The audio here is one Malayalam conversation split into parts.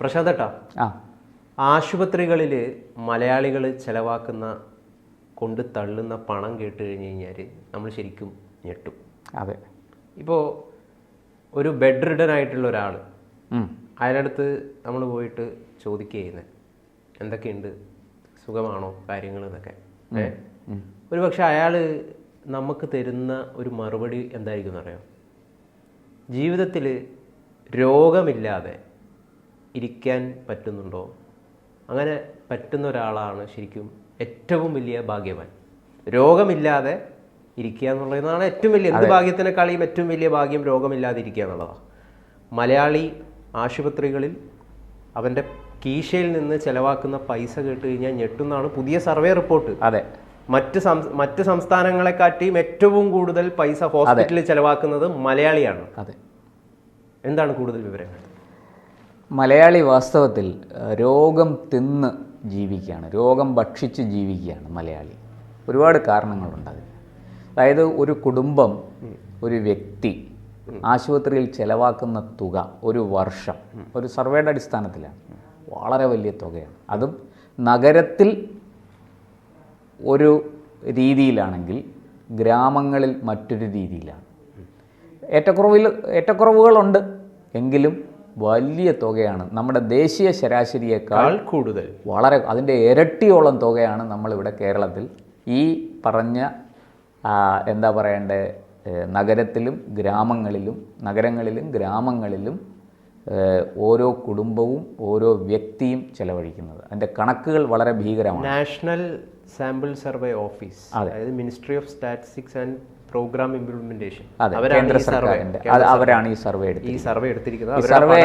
പ്രശാന്തട്ടാ ആ. ആശുപത്രികളിൽ മലയാളികൾ ചിലവാക്കുന്ന കൊണ്ട് തള്ളുന്ന പണം കേട്ട് കഴിഞ്ഞ് കഴിഞ്ഞാൽ നമ്മൾ ശരിക്കും ഞെട്ടും. അതെ. ഇപ്പോൾ ഒരു ബെഡ് റിഡൻ ആയിട്ടുള്ള ഒരാൾ അതിനടുത്ത് അയാളടുത്ത് നമ്മൾ പോയിട്ട് ചോദിക്കുകയുന്നത് എന്തൊക്കെയുണ്ട്? സുഖമാണോ? കാര്യങ്ങൾ എന്നൊക്കെ. ഒരു പക്ഷെ അയാൾ നമുക്ക് തരുന്ന ഒരു മറുപടി എന്തായിരിക്കും എന്നറിയാം? ജീവിതത്തിൽ രോഗമില്ലാതെ ഇരിക്കാൻ പറ്റുന്നുണ്ടോ? അങ്ങനെ പറ്റുന്ന ഒരാളാണ് ശരിക്കും ഏറ്റവും വലിയ ഭാഗ്യവാൻ. രോഗമില്ലാതെ ഇരിക്കുക എന്നുള്ളതാണ് ഏറ്റവും വലിയ എന്ത് ഭാഗ്യത്തിനേക്കാളും ഏറ്റവും വലിയ ഭാഗ്യം രോഗമില്ലാതെ ഇരിക്കുക എന്നുള്ളതാണ് മലയാളി ആശുപത്രികളിൽ അവന്റെ കീശയിൽ നിന്ന് ചെലവാക്കുന്ന പൈസ കേട്ട് കഴിഞ്ഞാൽ ഞെട്ടുന്നതാണ് പുതിയ സർവേ റിപ്പോർട്ട്. അതെ. മറ്റ് സം- മറ്റ് സംസ്ഥാനങ്ങളെക്കാട്ടിയും ഏറ്റവും കൂടുതൽ പൈസ ഹോസ്പിറ്റലിൽ ചെലവാക്കുന്നത് മലയാളിയാണ്. അതെ. എന്താണ് കൂടുതൽ വിവരങ്ങൾ? മലയാളി വാസ്തവത്തിൽ രോഗം തിന്ന് ജീവിക്കുകയാണ് രോഗം ഭക്ഷിച്ച് ജീവിക്കുകയാണ് മലയാളി. ഒരുപാട് കാരണങ്ങളുണ്ട് അതിന്. അതായത് ഒരു കുടുംബം ഒരു വ്യക്തി ആശുപത്രിയിൽ ചെലവാക്കുന്ന തുക ഒരു വർഷം ഒരു സർവേയുടെ അടിസ്ഥാനത്തിലാണ്. വളരെ വലിയ തുകയാണ്. അതും നഗരത്തിൽ ഒരു രീതിയിലാണെങ്കിൽ ഗ്രാമങ്ങളിൽ മറ്റൊരു രീതിയിലാണ്. ഏറ്റക്കുറവിൽ ഏറ്റക്കുറവുകളുണ്ട് എങ്കിലും വലിയ തുകയാണ്. നമ്മുടെ ദേശീയ ശരാശരിയേക്കാൾ കൂടുതൽ. വളരെ അതിന്റെ ഇരട്ടിയോളം തുകയാണ് നമ്മളിവിടെ കേരളത്തിൽ. ഈ പറഞ്ഞ എന്താ പറയണ്ടേ നഗരത്തിലും ഗ്രാമങ്ങളിലും നഗരങ്ങളിലും ഗ്രാമങ്ങളിലും ഓരോ കുടുംബവും ഓരോ വ്യക്തിയും ചെലവഴിക്കുന്നത്. അതിന്റെ കണക്കുകൾ വളരെ ഭീകരമാണ്. നാഷണൽ സാമ്പിൾ സർവേ ഓഫീസ് അതായത് ministry of statistics and programme implementation കേന്ദ്ര സർക്കാരിന്റെ. അവരാണ് ഈ സർവേ എടുത്തത് ഈ സർവേ എടുത്തിരിക്കുന്നത് സർവേ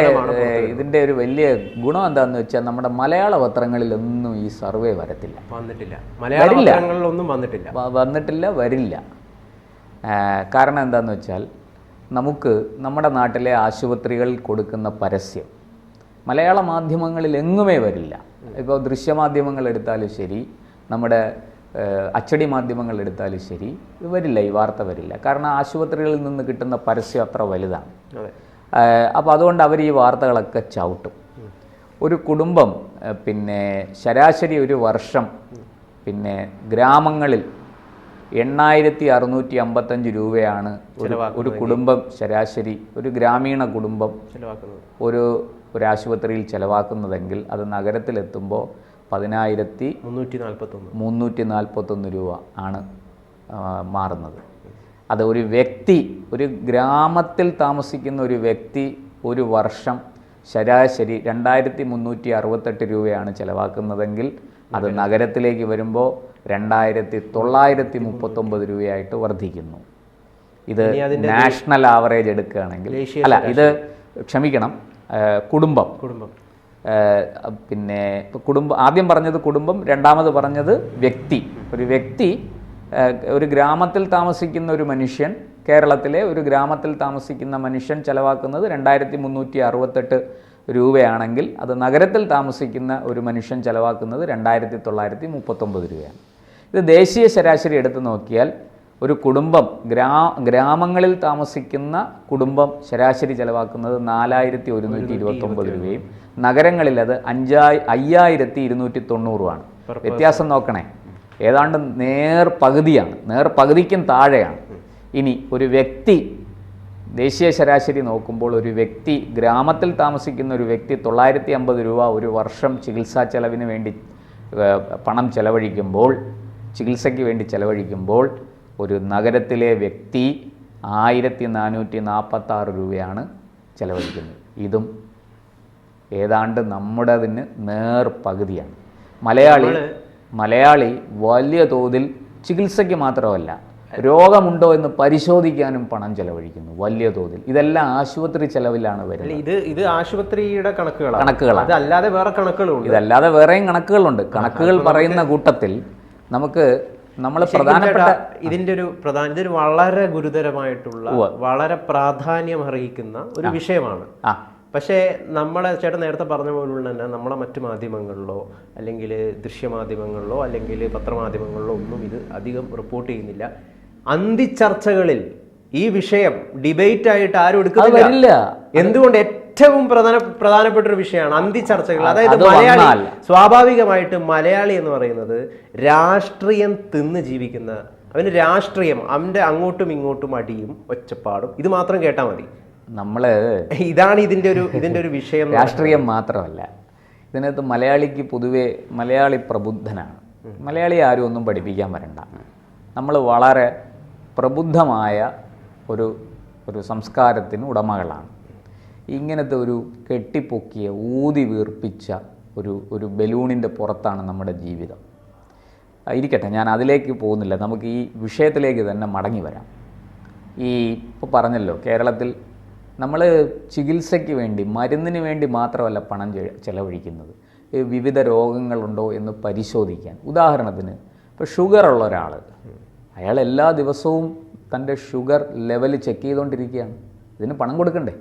ഇതിന്റെ ഒരു വലിയ ഗുണം എന്താണെന്ന് വെച്ചാൽ നമ്മുടെ മലയാള പത്രങ്ങളിൽ ഒന്നും ഈ സർവേ വരത്തില്ല. വന്നിട്ടില്ല. മലയാള പത്രങ്ങളിലൊന്നും വന്നിട്ടില്ല. വന്നിട്ടില്ല വരില്ല. കാരണം എന്താന്ന് വെച്ചാൽ നമുക്ക് നമ്മുടെ നാട്ടിലെ ആശുപത്രികൾ കൊടുക്കുന്ന പരസ്യം മലയാള മാധ്യമങ്ങളിൽ എങ്ങുമേ വരില്ല. ഇപ്പോൾ ദൃശ്യമാധ്യമങ്ങൾ എടുത്താലും ശരി നമ്മുടെ അച്ചടി മാധ്യമങ്ങൾ എടുത്താലും ശരി വരില്ല ഈ വാർത്ത വരില്ല. കാരണം ആശുപത്രികളിൽ നിന്ന് കിട്ടുന്ന പരസ്യം അത്ര വലുതാണ്. അപ്പോൾ അതുകൊണ്ട് അവർ ഈ വാർത്തകളൊക്കെ ചവിട്ടും. ഒരു കുടുംബം പിന്നെ ശരാശരി ഒരു വർഷം പിന്നെ ഗ്രാമങ്ങളിൽ എണ്ണായിരത്തി അറുന്നൂറ്റി അമ്പത്തഞ്ച് രൂപയാണ് ഒരു കുടുംബം ശരാശരി ഒരു ഗ്രാമീണ കുടുംബം ഒരു ഒരു ആശുപത്രിയിൽ ചിലവാക്കുന്നതെങ്കിൽ അത് നഗരത്തിലെത്തുമ്പോൾ പതിനായിരത്തി മുന്നൂറ്റി നാൽപ്പത്തൊന്ന് മുന്നൂറ്റി നാൽപ്പത്തൊന്ന് രൂപ ആണ് മാറുന്നത്. അത് ഒരു വ്യക്തി ഒരു ഗ്രാമത്തിൽ താമസിക്കുന്ന ഒരു വ്യക്തി ഒരു വർഷം ശരാശരി രണ്ടായിരത്തി മുന്നൂറ്റി അറുപത്തെട്ട് രൂപയാണ് ചിലവാക്കുന്നതെങ്കിൽ അത് നഗരത്തിലേക്ക് വരുമ്പോൾ രണ്ടായിരത്തി തൊള്ളായിരത്തി മുപ്പത്തൊമ്പത് രൂപയായിട്ട് വർദ്ധിക്കുന്നു. ഇത് നാഷണൽ ആവറേജ് എടുക്കുകയാണെങ്കിൽ അല്ല ഇത് ക്ഷമിക്കണം കുടുംബം. കുടുംബം. പിന്നെ കുടുംബം ആദ്യം പറഞ്ഞത് കുടുംബം രണ്ടാമത് പറഞ്ഞത് വ്യക്തി. ഒരു വ്യക്തി ഒരു ഗ്രാമത്തിൽ താമസിക്കുന്ന ഒരു മനുഷ്യൻ കേരളത്തിലെ ഒരു ഗ്രാമത്തിൽ താമസിക്കുന്ന മനുഷ്യൻ ചെലവാക്കുന്നത് രണ്ടായിരത്തി മുന്നൂറ്റി അറുപത്തെട്ട് രൂപയാണെങ്കിൽ അത് നഗരത്തിൽ താമസിക്കുന്ന ഒരു മനുഷ്യൻ ചെലവാക്കുന്നത് രണ്ടായിരത്തി തൊള്ളായിരത്തി മുപ്പത്തൊമ്പത് രൂപയാണ്. ഇത് ദേശീയ ശരാശരി എടുത്ത് നോക്കിയാൽ ഒരു കുടുംബം ഗ്രാ ഗ്രാമങ്ങളിൽ താമസിക്കുന്ന കുടുംബം ശരാശരി ചെലവാക്കുന്നത് നാലായിരത്തി ഒരുന്നൂറ്റി ഇരുപത്തൊമ്പത് രൂപയും നഗരങ്ങളിൽ അത് അഞ്ചായി അയ്യായിരത്തി ഇരുന്നൂറ്റി തൊണ്ണൂറുമാണ് വ്യത്യാസം നോക്കണേ. ഏതാണ്ട് നേർ പകുതിയാണ്. നേർ പകുതിക്കും താഴെയാണ്. ഇനി ഒരു വ്യക്തി ദേശീയ ശരാശരി നോക്കുമ്പോൾ ഒരു വ്യക്തി ഗ്രാമത്തിൽ താമസിക്കുന്ന ഒരു വ്യക്തി തൊള്ളായിരത്തി അമ്പത് രൂപ ഒരു വർഷം ചികിത്സാ ചെലവിന് വേണ്ടി പണം ചെലവഴിക്കുമ്പോൾ ചികിത്സയ്ക്ക് വേണ്ടി ചെലവഴിക്കുമ്പോൾ ഒരു നഗരത്തിലെ വ്യക്തി ആയിരത്തി നാനൂറ്റി നാൽപ്പത്താറ് രൂപയാണ് ചെലവഴിക്കുന്നത്. ഇതും ഏതാണ്ട് നമ്മുടേതിന് നേർ പകുതിയാണ് മലയാളി മലയാളി വലിയ തോതിൽ ചികിത്സയ്ക്ക് മാത്രമല്ല രോഗമുണ്ടോ എന്ന് പരിശോധിക്കാനും പണം ചെലവഴിക്കുന്നു വലിയ തോതിൽ. ഇതെല്ലാം ആശുപത്രി ചെലവിലാണ് വരുന്നത്. ഇത് ഇത് ആശുപത്രിയുടെ കണക്കുകളാണ്. കണക്കുകളാണ്. ഇതല്ലാതെ വേറെ കണക്കുകളുണ്ട്. ഇതല്ലാതെ വേറെയും കണക്കുകളുണ്ട്. കണക്കുകൾ പറയുന്ന കൂട്ടത്തിൽ നമുക്ക് നമ്മൾ പ്രധാനപ്പെട്ട ഇതിന്റെ ഒരു പ്രധാന ഇതൊരു വളരെ ഗുരുതരമായിട്ടുള്ള വളരെ പ്രാധാന്യം അർഹിക്കുന്ന ഒരു വിഷയമാണ്. ആ. പക്ഷേ നമ്മളെ ചേട്ടൻ നേരത്തെ പറഞ്ഞ പോലുള്ള തന്നെ നമ്മളെ മറ്റു മാധ്യമങ്ങളിലോ അല്ലെങ്കിൽ ദൃശ്യമാധ്യമങ്ങളിലോ അല്ലെങ്കിൽ പത്രമാധ്യമങ്ങളിലോ ഒന്നും ഇത് അധികം റിപ്പോർട്ട് ചെയ്യുന്നില്ല. അന്തിച്ചർച്ചകളിൽ ഈ വിഷയം ഡിബേറ്റ് ആയിട്ട് ആരും എടുക്കുന്നില്ല. എന്തുകൊണ്ട് ഏറ്റവും പ്രധാന പ്രധാനപ്പെട്ട ഒരു വിഷയമാണ് അന്തി ചർച്ചകൾ അതായത് അത് മലയാളി സ്വാഭാവികമായിട്ട് മലയാളി എന്ന് പറയുന്നത് രാഷ്ട്രീയം തിന്ന് ജീവിക്കുന്ന അവന് രാഷ്ട്രീയം അവന്റെ അങ്ങോട്ടും ഇങ്ങോട്ടും അടിയും ഒച്ചപ്പാടും ഇത് മാത്രം കേട്ടാൽ മതി. നമ്മൾ ഇതാണ് ഇതിന്റെ ഒരു ഇതിന്റെ ഒരു വിഷയം രാഷ്ട്രീയം മാത്രമല്ല. ഇതിനകത്ത് മലയാളിക്ക് പൊതുവെ മലയാളി പ്രബുദ്ധനാണ്. മലയാളി ആരും ഒന്നും പഠിപ്പിക്കാൻ വരണ്ട. നമ്മൾ വളരെ പ്രബുദ്ധമായ ഒരു ഒരു സംസ്കാരത്തിന് ഉടമകളാണ്. ഇങ്ങനത്തെ ഒരു കെട്ടിപ്പൊക്കിയ ഊതി വീർപ്പിച്ച ഒരു ഒരു ബലൂണിന്റെ പുറത്താണ് നമ്മുടെ ജീവിതം. ഇരിക്കട്ടെ ഞാൻ അതിലേക്ക് പോകുന്നില്ല. നമുക്ക് ഈ വിഷയത്തിലേക്ക് തന്നെ മടങ്ങി വരാം. ഈ ഇപ്പോൾ പറഞ്ഞല്ലോ കേരളത്തിൽ നമ്മൾ ചികിത്സയ്ക്ക് വേണ്ടി മരുന്നിന് വേണ്ടി മാത്രമല്ല പണം ചെലവഴിക്കുന്നത്. വിവിധ രോഗങ്ങളുണ്ടോ എന്ന് പരിശോധിക്കാൻ. ഉദാഹരണത്തിന് ഇപ്പോൾ ഷുഗർ ഉള്ള ഒരാൾ അയാൾ എല്ലാ ദിവസവും തന്റെ ഷുഗർ ലെവൽ ചെക്ക് ചെയ്തുകൊണ്ടിരിക്കുകയാണ് ഇതിന് പണം കൊടുക്കണ്ടേ?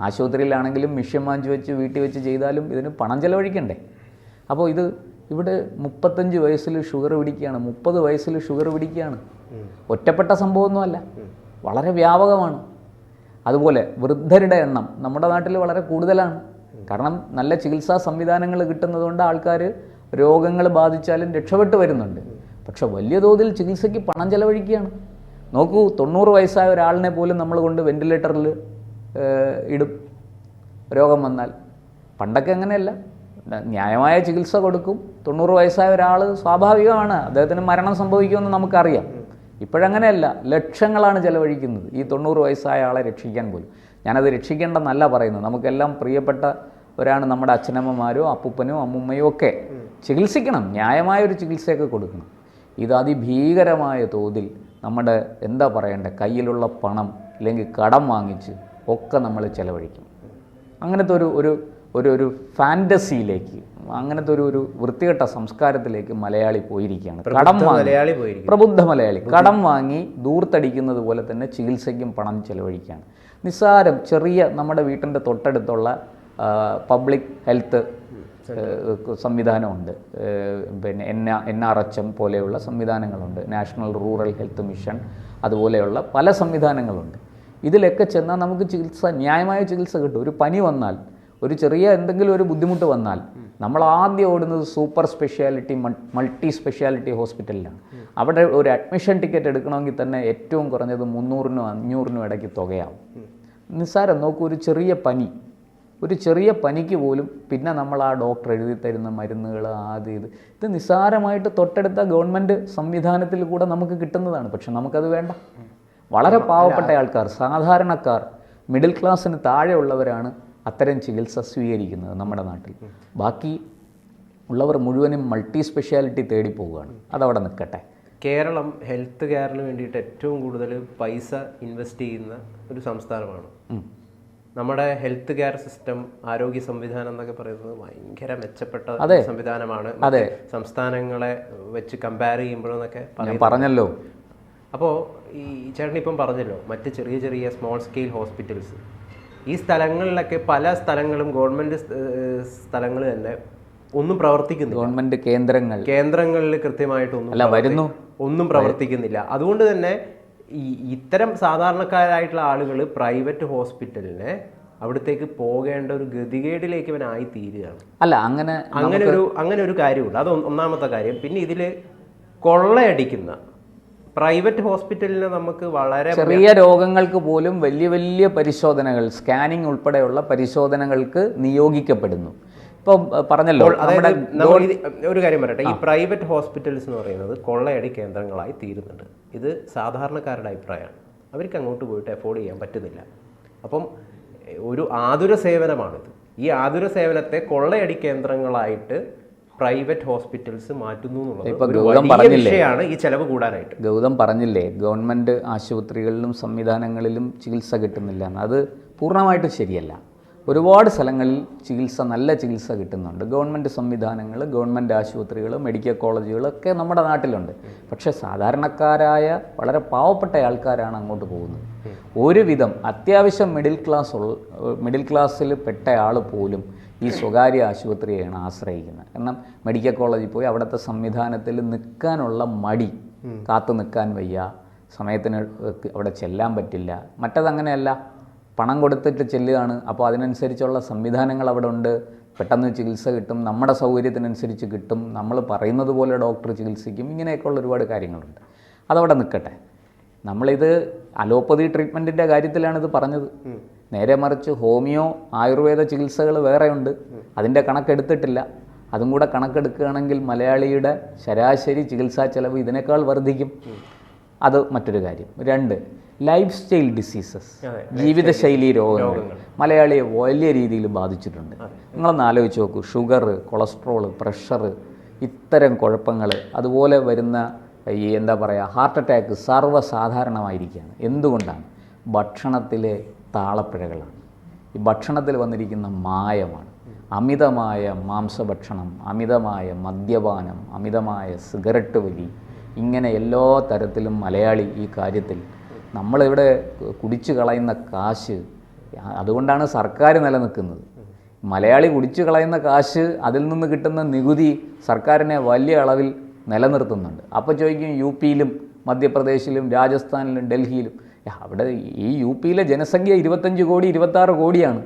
ആശുപത്രിയിലാണെങ്കിലും മിഷ്യൻ വാങ്ങിച്ച് വെച്ച് വീട്ടിൽ വെച്ച് ചെയ്താലും ഇതിന് പണം ചെലവഴിക്കണ്ടേ? അപ്പോൾ ഇത് ഇവിടെ മുപ്പത്തഞ്ച് വയസ്സിൽ ഷുഗർ പിടിക്കുകയാണ്. മുപ്പത് വയസ്സിൽ ഷുഗർ പിടിക്കുകയാണ്. ഒറ്റപ്പെട്ട സംഭവമൊന്നുമല്ല. വളരെ വ്യാപകമാണ്. അതുപോലെ വൃദ്ധരുടെ എണ്ണം നമ്മുടെ നാട്ടിൽ വളരെ കൂടുതലാണ്. കാരണം നല്ല ചികിത്സാ സംവിധാനങ്ങൾ കിട്ടുന്നതുകൊണ്ട് ആൾക്കാർ രോഗങ്ങൾ ബാധിച്ചാലും രക്ഷപ്പെട്ട് വരുന്നുണ്ട്. പക്ഷെ വലിയ തോതിൽ ചികിത്സയ്ക്ക് പണം ചെലവഴിക്കുകയാണ്. നോക്കൂ തൊണ്ണൂറ് വയസ്സായ ഒരാളിനെ പോലും നമ്മൾ കൊണ്ട് വെന്റിലേറ്ററിൽ ഇടും. രോഗം വന്നാൽ. പണ്ടൊക്കെ അങ്ങനെയല്ല. ന്യായമായ ചികിത്സ കൊടുക്കും. തൊണ്ണൂറ് വയസ്സായ ഒരാൾ സ്വാഭാവികമാണ്. അദ്ദേഹത്തിന് മരണം സംഭവിക്കുമെന്ന് നമുക്കറിയാം. ഇപ്പോഴങ്ങനെയല്ല ലക്ഷങ്ങളാണ് ചിലവഴിക്കുന്നത്. ഈ തൊണ്ണൂറ് വയസ്സായ ആളെ രക്ഷിക്കാൻ പോലും. ഞാനത് രക്ഷിക്കേണ്ടെന്നല്ല പറയുന്നത്. നമുക്കെല്ലാം പ്രിയപ്പെട്ട ഒരാണ് നമ്മുടെ അച്ഛനമ്മമാരോ അപ്പൂപ്പനോ അമ്മുമ്മയോ ഒക്കെ ചികിത്സിക്കണം. ന്യായമായ ഒരു ചികിത്സയൊക്കെ കൊടുക്കണം. ഇത് അതിഭീകരമായ തോതിൽ നമ്മുടെ എന്താ പറയേണ്ട കയ്യിലുള്ള പണം അല്ലെങ്കിൽ കടം വാങ്ങിച്ച് ഒക്കെ നമ്മൾ ചിലവഴിക്കും. അങ്ങനത്തെ ഒരു ഒരു ഒരു ഫാന്റസിയിലേക്ക് അങ്ങനത്തെ ഒരു ഒരു വൃത്തികെട്ട സംസ്കാരത്തിലേക്ക് മലയാളി പോയിരിക്കുകയാണ്. കടം മലയാളി പോയി പ്രബുദ്ധ മലയാളി. കടം വാങ്ങി ദൂർത്തടിക്കുന്നത് പോലെ തന്നെ ചികിത്സയ്ക്കും പണം ചെലവഴിക്കുകയാണ്. നിസ്സാരം ചെറിയ നമ്മുടെ വീട്ടിന്റെ തൊട്ടടുത്തുള്ള പബ്ലിക് ഹെൽത്ത് സംവിധാനമുണ്ട്. പിന്നെ N N R H M പോലെയുള്ള സംവിധാനങ്ങളുണ്ട്. നാഷണൽ റൂറൽ ഹെൽത്ത് മിഷൻ അതുപോലെയുള്ള പല സംവിധാനങ്ങളുണ്ട്. ഇതിലൊക്കെ ചെന്നാൽ നമുക്ക് ചികിത്സ ന്യായമായ ചികിത്സ കിട്ടും. ഒരു പനി വന്നാൽ ഒരു ചെറിയ എന്തെങ്കിലും ഒരു ബുദ്ധിമുട്ട് വന്നാൽ നമ്മൾ ആദ്യം ഓടുന്നത് സൂപ്പർ സ്പെഷ്യാലിറ്റി മൾട്ടി സ്പെഷ്യാലിറ്റി ഹോസ്പിറ്റലിലാണ്. അവിടെ ഒരു അഡ്മിഷൻ ടിക്കറ്റ് എടുക്കണമെങ്കിൽ തന്നെ ഏറ്റവും കുറഞ്ഞത് മുന്നൂറിനും അഞ്ഞൂറിനും ഇടയ്ക്ക് തുകയാവും. നിസ്സാരം നോക്കൂ ഒരു ചെറിയ പനി. ഒരു ചെറിയ പനിക്ക് പോലും പിന്നെ നമ്മൾ ആ ഡോക്ടർ എഴുതി തരുന്ന മരുന്നുകൾ ആദ്യം ഇത്. ഇത് നിസ്സാരമായിട്ട് തൊട്ടടുത്ത ഗവൺമെന്റ് സംവിധാനത്തിൽ കൂടെ നമുക്ക് കിട്ടുന്നതാണ്. പക്ഷെ നമുക്കത് വേണ്ട. വളരെ പാവപ്പെട്ട ആൾക്കാർ സാധാരണക്കാർ മിഡിൽ ക്ലാസ്സിന് താഴെയുള്ളവരാണ് അത്തരം ചികിത്സ സ്വീകരിക്കുന്നത് നമ്മുടെ നാട്ടിൽ. ബാക്കി ഉള്ളവർ മുഴുവനും മൾട്ടി സ്പെഷ്യാലിറ്റി തേടി പോവുകയാണ്. അതവിടെ നിൽക്കട്ടെ. കേരളം ഹെൽത്ത് കെയറിന് വേണ്ടിയിട്ട് ഏറ്റവും കൂടുതൽ പൈസ ഇൻവെസ്റ്റ് ചെയ്യുന്ന ഒരു സംസ്ഥാനമാണ്. നമ്മുടെ ഹെൽത്ത് കെയർ സിസ്റ്റം ആരോഗ്യ സംവിധാനം എന്നൊക്കെ പറയുന്നത് ഭയങ്കര മെച്ചപ്പെട്ട. സംവിധാനമാണ്. അതെ. സംസ്ഥാനങ്ങളെ വെച്ച് കമ്പയർ ചെയ്യുമ്പോഴെന്നൊക്കെ പറഞ്ഞല്ലോ. അപ്പോൾ ഈ ചേട്ടൻ ഇപ്പം പറഞ്ഞല്ലോ മറ്റ് ചെറിയ ചെറിയ സ്മോൾ സ്കെയിൽ ഹോസ്പിറ്റൽസ് ഈ സ്ഥലങ്ങളിലൊക്കെ പല സ്ഥലങ്ങളും ഗവൺമെന്റ് സ്ഥലങ്ങൾ തന്നെ ഒന്നും പ്രവർത്തിക്കുന്നില്ല. ഗവൺമെന്റ് കേന്ദ്രങ്ങൾ. കേന്ദ്രങ്ങളിൽ കൃത്യമായിട്ടൊന്നും അല്ല വരുന്നു. ഒന്നും പ്രവർത്തിക്കുന്നില്ല. അതുകൊണ്ട് തന്നെ ഈ ഇത്തരം സാധാരണക്കാരായിട്ടുള്ള ആളുകൾ പ്രൈവറ്റ് ഹോസ്പിറ്റലിനെ അവിടത്തേക്ക് പോകേണ്ട ഒരു ഗതികേടിലേക്ക് ഇവനായി തീരുകയാണ്. അല്ല അങ്ങനെ അങ്ങനെ ഒരു അങ്ങനെ ഒരു കാര്യമുണ്ട് അത് ഒന്നാമത്തെ കാര്യം. പിന്നെ ഇതിൽ കൊള്ളയടിക്കുന്ന പ്രൈവറ്റ് ഹോസ്പിറ്റലിൽ നമുക്ക് വളരെ ചെറിയ രോഗങ്ങൾക്ക് പോലും വലിയ വലിയ പരിശോധനകൾ സ്കാനിങ് ഉൾപ്പെടെയുള്ള പരിശോധനകൾക്ക് നിയോഗിക്കപ്പെടുന്നു. ഇപ്പം പറഞ്ഞല്ലോ ഒരു കാര്യം പറയട്ടെ. ഈ പ്രൈവറ്റ് ഹോസ്പിറ്റൽസ് എന്ന് പറയുന്നത് കൊള്ളയടി കേന്ദ്രങ്ങളായി തീരുന്നുണ്ട്. ഇത് സാധാരണക്കാരുടെ അഭിപ്രായമാണ്. അവർക്ക് അങ്ങോട്ട് പോയിട്ട് അഫോർഡ് ചെയ്യാൻ പറ്റുന്നില്ല. അപ്പം ഒരു ആതുര സേവനമാണിത്. ഈ ആതുര സേവനത്തെ കൊള്ളയടി കേന്ദ്രങ്ങളായിട്ട് പ്രൈവറ്റ് ഹോസ്പിറ്റൽസ് മാറ്റുന്നു എന്നുള്ളത്? വിഷയമാണ് ഈ ചെലവ് കൂടാനായിട്ട്. ഗൗതം പറഞ്ഞില്ലേ ഗവൺമെന്റ് ആശുപത്രികളിലും സംവിധാനങ്ങളിലും ചികിത്സ കിട്ടുന്നില്ല അത് പൂർണമായിട്ടും ശരിയല്ല. ഒരുപാട് സ്ഥലങ്ങളിൽ ചികിത്സ നല്ല ചികിത്സ കിട്ടുന്നുണ്ട്. ഗവൺമെന്റ് സംവിധാനങ്ങൾ ഗവൺമെന്റ് ആശുപത്രികൾ മെഡിക്കൽ കോളേജുകളൊക്കെ നമ്മുടെ നാട്ടിലുണ്ട്. പക്ഷേ സാധാരണക്കാരായ വളരെ പാവപ്പെട്ട ആൾക്കാരാണ് അങ്ങോട്ട് പോകുന്നത്. ഒരുവിധം അത്യാവശ്യം മിഡിൽ ക്ലാസ് ഉള്ള മിഡിൽ ക്ലാസ്സിൽ പെട്ട ആൾ പോലും ഈ സ്വകാര്യ ആശുപത്രിയെയാണ് ആശ്രയിക്കുന്നത്. കാരണം മെഡിക്കൽ കോളേജിൽ പോയി അവിടുത്തെ സംവിധാനത്തിൽ നിൽക്കാനുള്ള മടി കാത്തു നിൽക്കാൻ വയ്യ സമയത്തിന് അവിടെ ചെല്ലാൻ പറ്റില്ല. മറ്റതങ്ങനെയല്ല പണം കൊടുത്തിട്ട് ചെല്ലുകയാണ്. അപ്പോൾ അതിനനുസരിച്ചുള്ള സംവിധാനങ്ങൾ അവിടെ ഉണ്ട്. പെട്ടെന്ന് ചികിത്സ കിട്ടും. നമ്മുടെ സൗകര്യത്തിനനുസരിച്ച് കിട്ടും. നമ്മൾ പറയുന്നത് പോലെ ഡോക്ടർ ചികിത്സിക്കും. ഇങ്ങനെയൊക്കെയുള്ള ഒരുപാട് കാര്യങ്ങളുണ്ട്. അതവിടെ നിൽക്കട്ടെ. നമ്മളിത് അലോപ്പതി ട്രീറ്റ്മെന്റിന്റെ കാര്യത്തിലാണ് ഇത് പറഞ്ഞത്. നേരെ മറിച്ച് ഹോമിയോ ആയുർവേദ ചികിത്സകൾ വേറെയുണ്ട് അതിന്റെ കണക്കെടുത്തിട്ടില്ല. അതും കൂടെ കണക്കെടുക്കുകയാണെങ്കിൽ മലയാളിയുടെ ശരാശരി ചികിത്സാ ചെലവ് ഇതിനേക്കാൾ വർദ്ധിക്കും. അത് മറ്റൊരു കാര്യം. രണ്ട് ലൈഫ് സ്റ്റൈൽ ഡിസീസസ് ജീവിതശൈലി രോഗങ്ങൾ മലയാളിയെ വലിയ രീതിയിൽ ബാധിച്ചിട്ടുണ്ട്. നിങ്ങളൊന്ന് ആലോചിച്ച് നോക്കൂ. ഷുഗർ കൊളസ്ട്രോൾ പ്രഷർ ഇത്തരം കുഴപ്പങ്ങൾ അതുപോലെ വരുന്ന ഈ എന്താ പറയുക ഹാർട്ട് അറ്റാക്ക് സർവസാധാരണമായിരിക്കുകയാണ്. എന്തുകൊണ്ടാണ്? ഭക്ഷണത്തിലെ താളപ്പിഴകളാണ്. ഈ ഭക്ഷണത്തിൽ വന്നിരിക്കുന്ന മായമാണ്. അമിതമായ മാംസഭക്ഷണം അമിതമായ മദ്യപാനം അമിതമായ സിഗരറ്റ് വലി ഇങ്ങനെ എല്ലാ തരത്തിലും മലയാളി ഈ കാര്യത്തിൽ നമ്മളിവിടെ കുടിച്ചു കളയുന്ന കാശ് അതുകൊണ്ടാണ് സർക്കാർ നിലനിൽക്കുന്നത്. മലയാളി കുടിച്ചു കളയുന്ന കാശ് അതിൽ നിന്ന് കിട്ടുന്ന നികുതി സർക്കാരിനെ വലിയ അളവിൽ നിലനിർത്തുന്നുണ്ട്. അപ്പോൾ ചോദിക്കും യു പിയിലും മധ്യപ്രദേശിലും രാജസ്ഥാനിലും ഡൽഹിയിലും അവിടെ ഈ യു പിയിലെ ജനസംഖ്യ ഇരുപത്തഞ്ച് കോടി ഇരുപത്താറ് കോടിയാണ്.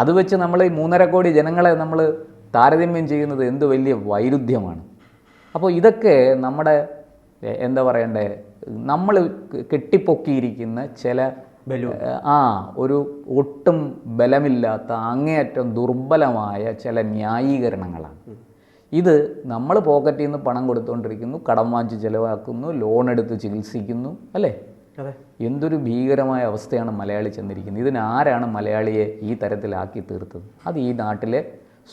അത് വെച്ച് നമ്മൾ ഈ മൂന്നര കോടി ജനങ്ങളെ നമ്മൾ താരതമ്യം ചെയ്യുന്നത് എന്ത് വലിയ വൈരുദ്ധ്യമാണ്. അപ്പോൾ ഇതൊക്കെ നമ്മുടെ എന്താ പറയണ്ടേ നമ്മൾ കെട്ടിപ്പൊക്കിയിരിക്കുന്ന ചില ആ ഒരു ഒട്ടും ബലമില്ലാത്ത അങ്ങേയറ്റം ദുർബലമായ ചില ന്യായീകരണങ്ങളാണ്. ഇത് നമ്മൾ പോക്കറ്റിൽ നിന്ന് പണം കൊടുത്തുകൊണ്ടിരിക്കുന്നു കടം വാങ്ങിച്ച് ചിലവാക്കുന്നു ലോൺ എടുത്ത് ചികിത്സിക്കുന്നു അല്ലേ? എന്തൊരു ഭീകരമായ അവസ്ഥയാണ് മലയാളി ചെന്നിരിക്കുന്നത്. ഇതിനാരാണ് മലയാളിയെ ഈ തരത്തിലാക്കി തീർത്തത്? അത് ഈ നാട്ടിലെ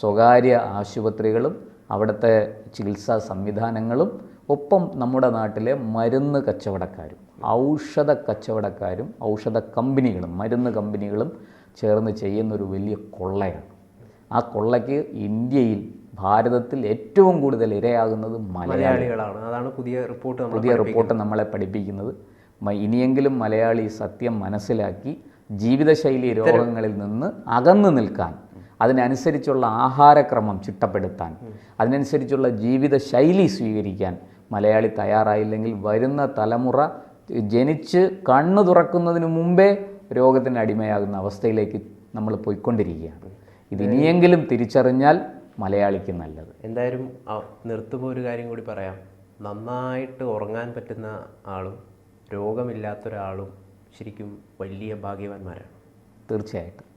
സ്വകാര്യ ആശുപത്രികളും അവിടുത്തെ ചികിത്സാ സംവിധാനങ്ങളും ഒപ്പം നമ്മുടെ നാട്ടിലെ മരുന്ന് കച്ചവടക്കാരും ഔഷധ കച്ചവടക്കാരും ഔഷധ കമ്പനികളും മരുന്ന് കമ്പനികളും ചേർന്ന് ചെയ്യുന്നൊരു വലിയ കൊള്ളയാണ്. ആ കൊള്ളയ്ക്ക് ഇന്ത്യയിൽ ഭാരതത്തിൽ ഏറ്റവും കൂടുതൽ ഇരയാകുന്നത് മലയാളികളാണ്. അതാണ് പുതിയ റിപ്പോർട്ട് പുതിയ റിപ്പോർട്ട് നമ്മളെ പഠിപ്പിക്കുന്നത്. ഇനിയെങ്കിലും മലയാളി സത്യം മനസ്സിലാക്കി ജീവിതശൈലി രോഗങ്ങളിൽ നിന്ന് അകന്നു നിൽക്കാൻ അതിനനുസരിച്ചുള്ള ആഹാരക്രമം ചിട്ടപ്പെടുത്താൻ അതിനനുസരിച്ചുള്ള ജീവിതശൈലി സ്വീകരിക്കാൻ മലയാളി തയ്യാറായില്ലെങ്കിൽ വരുന്ന തലമുറ ജനിച്ച് കണ്ണു തുറക്കുന്നതിന് മുമ്പേ രോഗത്തിന് അടിമയാകുന്ന അവസ്ഥയിലേക്ക് നമ്മൾ പോയിക്കൊണ്ടിരിക്കുകയാണ്. ഇതിനിയെങ്കിലും തിരിച്ചറിഞ്ഞാൽ മലയാളിക്ക് നല്ലത്. എന്തായാലും നിർത്തുമ്പോൾ ഒരു കാര്യം കൂടി പറയാം. നന്നായിട്ട് ഉറങ്ങാൻ പറ്റുന്ന ആളും രോഗമില്ലാത്തൊരാളും ശരിക്കും വലിയ ഭാഗ്യവാന്മാരാണ്. തീർച്ചയായിട്ടും.